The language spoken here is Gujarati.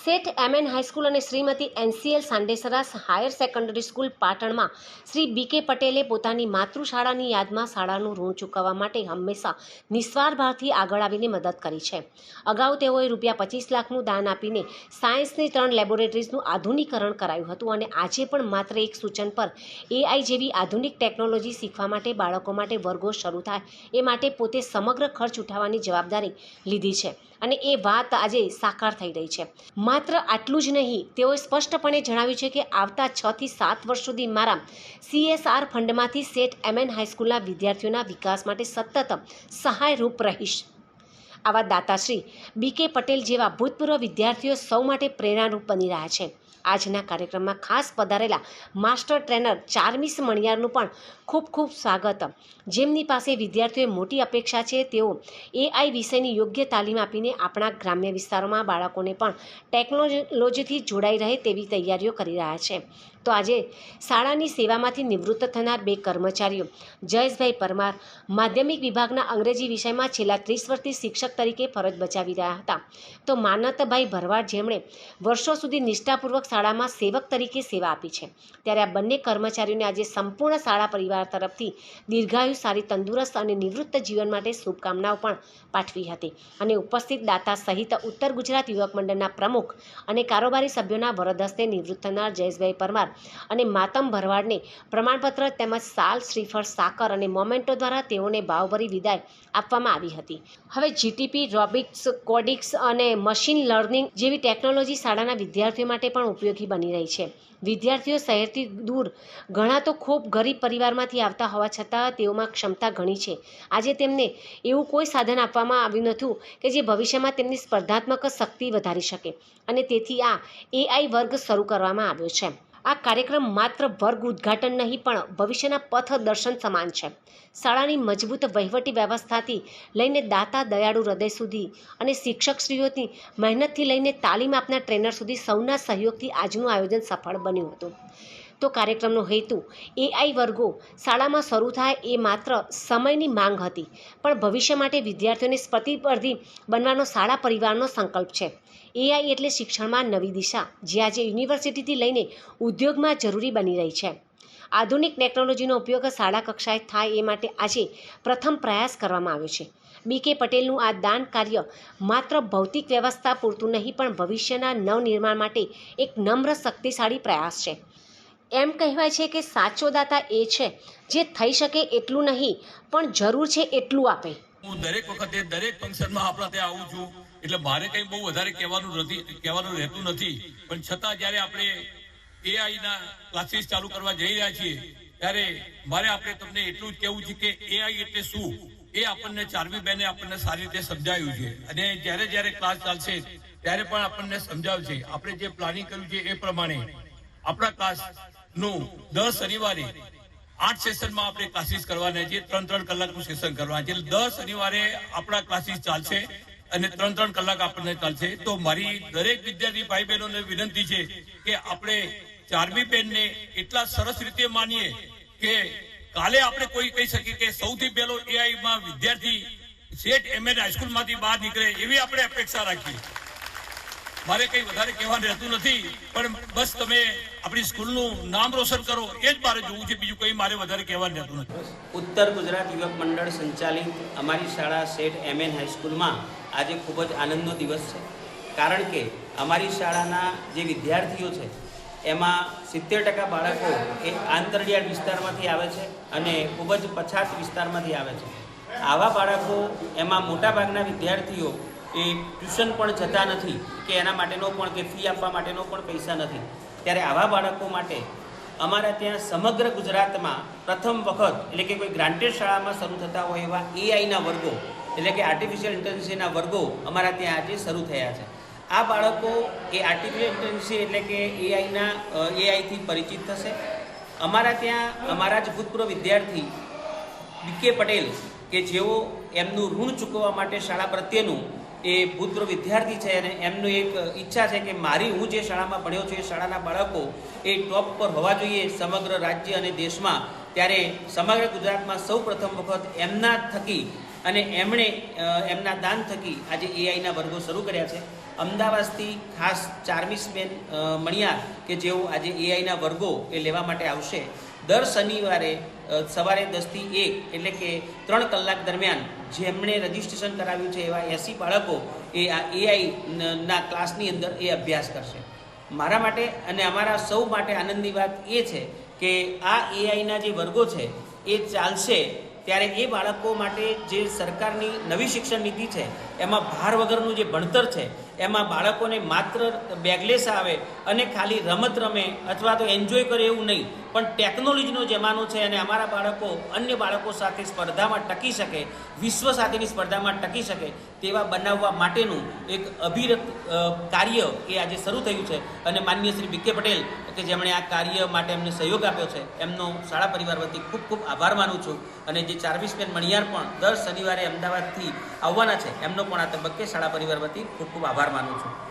શેઠ એમએન હાઈસ્કૂલ અને Shrimati NCL સાંડેસરાસ higher secondary school પાટણમાં શ્રી બી કે પટેલે પોતાની માતૃશાળાની યાદમાં શાળાનું ઋણ ચૂકવવા માટે હંમેશા નિસ્વાર ભાવથી આગળ આવીને મદદ કરી છે. અગાઉ તેઓએ રૂપિયા પચીસ લાખનું દાન આપીને સાયન્સની ત્રણ લેબોરેટરીઝનું આધુનિકરણ કરાયું હતું અને આજે પણ માત્ર એક સૂચન પર એઆઈ જેવી આધુનિક ટેકનોલોજી શીખવા માટે બાળકો માટે વર્ગો શરૂ થાય એ માટે પોતે સમગ્ર ખર્ચ ઉઠાવવાની જવાબદારી લીધી છે અને એ વાત આજે સાકાર થઈ રહી છે. માત્ર આટલું જ નહીં, તેઓએ સ્પષ્ટપણે જણાવ્યું છે કે આવતા છ થી સાત વર્ષ સુધી મારા સીએસઆર ફંડમાંથી સેટ એમએન હાઈસ્કૂલના વિદ્યાર્થીઓના વિકાસ માટે સતત સહાયરૂપ રહીશ. આવા દાતાશ્રી બી કે પટેલ જેવા ભૂતપૂર્વ વિદ્યાર્થીઓ સૌ માટે પ્રેરણારૂપ બની રહ્યા છે. આજના કાર્યક્રમમાં ખાસ પધારેલા માસ્ટર ટ્રેનર ચારમીસ મણિયારનું પણ ખૂબ ખૂબ સ્વાગત જેમની પાસે વિદ્યાર્થીઓએ મોટી અપેક્ષા છે, તેઓ એઆઈ વિષયની યોગ્ય તાલીમ આપીને આપણા ગ્રામ્ય વિસ્તારોમાં બાળકોને પણ ટેકનોલોજીથી જોડાઈ રહે તેવી તૈયારીઓ કરી રહ્યા છે. તો આજે શાળાની સેવામાંથી નિવૃત્ત થનાર બે કર્મચારીઓ, જયેશભાઈ પરમાર, માધ્યમિક વિભાગના અંગ્રેજી વિષયમાં છેલ્લા ત્રીસ વર્ષથી શિક્ષક તરીકે ફરજ બજાવી રહ્યા હતા. તો માનતભાઈ ભરવાડ જેમણે વર્ષો સુધી નિષ્ઠાપૂર્વક શાળામાં સેવક તરીકે સેવા આપી છે, ત્યારે આ બંને કર્મચારીઓને આજે સંપૂર્ણ શાળા પરિવાર તરફથી દીર્ઘાયુ, સારી તંદુરસ્ત અને નિવૃત્ત જીવન માટે શુભકામનાઓ પણ પાઠવી હતી. અને ઉપસ્થિત દાતા સહિત ઉત્તર ગુજરાત યુવક મંડળના પ્રમુખ અને કારોબારી સભ્યોના વરદ હસ્તે નિવૃત્ત થનાર જયેશભાઈ પરમાર અને માતમ ભરવાડને પ્રમાણપત્ર તેમજ સાલ, શ્રીફળ, સાકર અને મોમેન્ટો દ્વારા તેઓને ભાવભરી વિદાય આપવામાં આવી હતી. હવે જીટીપી રોબિક્સ, કોડિક્સ અને મશીન લર્નિંગ જેવી ટેકનોલોજી શાળાના વિદ્યાર્થીઓ માટે પણ ઉપયોગી બની રહી છે. વિદ્યાર્થીઓ શહેરથી દૂર ઘણા તો ખૂબ ગરીબ પરિવારમાંથી આવતા હોવા છતાં તેઓમાં ક્ષમતા ઘણી છે. આજે તેમને એવું કોઈ સાધન આપવામાં આવ્યું નહોતું કે જે ભવિષ્યમાં તેમની સ્પર્ધાત્મક શક્તિ વધારી શકે અને તેથી આ એઆઈ વર્ગ શરૂ કરવામાં આવ્યો છે. આ કાર્યક્રમ માત્ર વર્ગ ઉદ્ઘાટન નહીં, પણ ભવિષ્યના પથ દર્શન સમાન છે. શાળાની મજબૂત વહીવટી વ્યવસ્થાથી લઈને દાતા દયાળુ હૃદય સુધી અને શિક્ષકશ્રીઓની મહેનતથી લઈને તાલીમ આપનાર ટ્રેનર સુધી સૌના સહયોગથી આજનું આયોજન સફળ બન્યું હતું. તો કાર્યક્રમનો હેતુ એઆઈ વર્ગો શાળામાં શરૂ થાય એ માત્ર સમયની માંગ હતી, પણ ભવિષ્ય માટે વિદ્યાર્થીઓને પ્રતિસ્પર્ધી બનવાનો શાળા પરિવારનો સંકલ્પ છે. એઆઈ એટલે શિક્ષણમાં નવી દિશા, જે આજે યુનિવર્સિટીથી લઈને ઉદ્યોગમાં જરૂરી બની રહી છે. આધુનિક ટેકનોલોજીનો ઉપયોગ શાળા કક્ષાએ થાય એ માટે આજે પ્રથમ પ્રયાસ કરવામાં આવ્યો છે. બી કે પટેલનું આ દાન કાર્ય માત્ર ભૌતિક વ્યવસ્થા પૂરતું નહીં, પણ ભવિષ્યના નવનિર્માણ માટે એક નમ્ર શક્તિશાળી પ્રયાસ છે. એમ કહેવાય છે કે સાચો દાતા એ છે જે થઈ શકે એટલું નહીં, પણ જરૂર છે એટલું આપે. હું દરેક વખતે દરેક ફંક્શનમાં આપણા ત્યાં આવું છું, એટલે મારે કંઈ બહુ વધારે કહેવાનું નથી કહેવાનું રહેતું નથી. પણ છતાં જ્યારે આપણે એઆઈના ક્લાસીસ ચાલુ કરવા જઈ રહ્યા છીએ, ત્યારે મારે આપણે તમને એટલું જ કહેવું છે કે એઆઈ એટલે શું? એ આપણને ચારમી બેને આપણને સારી રીતે સમજાવ્યું છે. અને જ્યારે જ્યારે ક્લાસ ચાલશે, ત્યારે પણ આપણને સમજાવશે. આપણે જે પ્લાનિંગ કર્યું છે એ પ્રમાણે આપણા ક્લાસ નું દર શનિવારે આઠ સેશનમાં આપણે ક્લાસીસ કરવાના છે. ત્રણ ત્રણ કલાકનું સેશન કરવા છે. દર શનિવારે આપણા ક્લાસીસ ચાલશે અને ત્રણ ત્રણ કલાક આપણને ચાલશે. તો મારી દરેક વિદ્યાર્થી ભાઈ બહેનોને વિનંતી છે કે આપણે ચારમી બેનને એટલા સરસ રીતે માનીએ કે કાલે આપણે કોઈ કહી શકીએ કે સૌથી પહેલો એઆઈ માં વિદ્યાર્થી શેઠ એમએન હાઈસ્કૂલમાંથી બહાર નીકળે એવી આપણે અપેક્ષા રાખીએ. મારે કઈ વધારે કહેવાનું રહેતું નથી, પણ બસ તમે આપણી સ્કૂલનું નામ રોશન કરો, એ જ મારે જોવું છે. બીજું કંઈ મારે વધારે કહેવાનું રહેતું નથી. ઉત્તર ગુજરાત યુવક મંડળ સંચાલિત અમારી શાળા સેટ એમએન હાઈસ્કૂલમાં આજે ખૂબ જ આનંદનો દિવસ છે. કારણ કે અમારી શાળાના જે વિદ્યાર્થીઓ છે, એમાં સિત્તેર ટકા બાળકો એ આંતરડિયાળ વિસ્તારમાંથી આવે છે અને ખૂબ જ પછાત વિસ્તારમાંથી આવે છે. આવા બાળકો એમાં મોટાભાગના વિદ્યાર્થીઓ એ ટ્યુશન પણ જતા નથી, કે એના માટેનો પણ, કે ફી આપવા માટેનો પણ પૈસા નથી. ત્યારે આવા બાળકો માટે અમારા ત્યાં સમગ્ર ગુજરાતમાં પ્રથમ વખત, એટલે કે કોઈ ગ્રાન્ટેડ શાળામાં શરૂ થતા હોય એવા એઆઈના વર્ગો, એટલે કે આર્ટિફિશિયલ ઇન્ટેલિજન્સના વર્ગો અમારા ત્યાં આજે શરૂ થયા છે. આ બાળકો એ આર્ટિફિશિયલ ઇન્ટેલિજન્સ એટલે કે એઆઈના એઆઈથી પરિચિત થશે. અમારા ત્યાં અમારા જ ભૂતપૂર્વ વિદ્યાર્થી બીકે પટેલ, કે જેઓ એમનું ઋણ ચૂકવવા માટે શાળા પ્રત્યેનું એ ભૂતપૂર્વ વિદ્યાર્થી છે અને એમનું એક ઈચ્છા છે કે મારી હું જે શાળામાં ભણ્યો છું એ શાળાના બાળકો એ ટોપ પર હોવા જોઈએ સમગ્ર રાજ્ય અને દેશમાં. ત્યારે સમગ્ર ગુજરાતમાં સૌ પ્રથમ વખત એમના થકી અને એમણે એમના દાન થકી આજે એઆઈના વર્ગો શરૂ કર્યા છે. અમદાવાદથી ખાસ ચાર્મિસબેન મણિયાર કે જેઓ આજે એઆઈના વર્ગો એ લેવા માટે આવશે. દર શનિવારે સવારે દસથી એક એટલે કે ત્રણ કલાક દરમિયાન જેમણે રજિસ્ટ્રેશન કરાવ્યું છે એવા એસી બાળકો એ આ એઆઈના ક્લાસની અંદર એ અભ્યાસ કરશે. મારા માટે અને અમારા સૌ માટે આનંદની વાત એ છે કે આ એઆઈના જે વર્ગો છે એ ચાલશે ત્યારે એ બાળકો માટે જે સરકારની નવી શિક્ષણ નીતિ છે, એમાં ભાર વગરનું જે ભણતર છે એમાં બાળકોને માત્ર બેગલેસ આવે અને ખાલી રમત રમે અથવા તો એન્જોય કરે એવું નહીં. પણ ટેકનોલોજીનો જમાનો છે અને અમારા બાળકો, અન્ય બાળકો સાથે સ્પર્ધામાં ટકી શકે, વિશ્વ સાથેની સ્પર્ધામાં ટકી શકે તેવા બનાવવા માટેનું એક અભિરત કાર્ય એ આજે શરૂ થયું છે. અને માનનીય શ્રી વિકે પટેલ કે જેમણે આ કાર્ય માટે એમને સહયોગ આપ્યો છે, એમનો શાળા પરિવાર વતી ખૂબ ખૂબ આભાર માનું છું. અને જે ચાર્વિસબેન મણિયાર પણ દર શનિવારે અમદાવાદથી આવવાના છે, એમનો પણ આ તબક્કે શાળા પરિવાર વતી ખૂબ ખૂબ આભાર માનું છું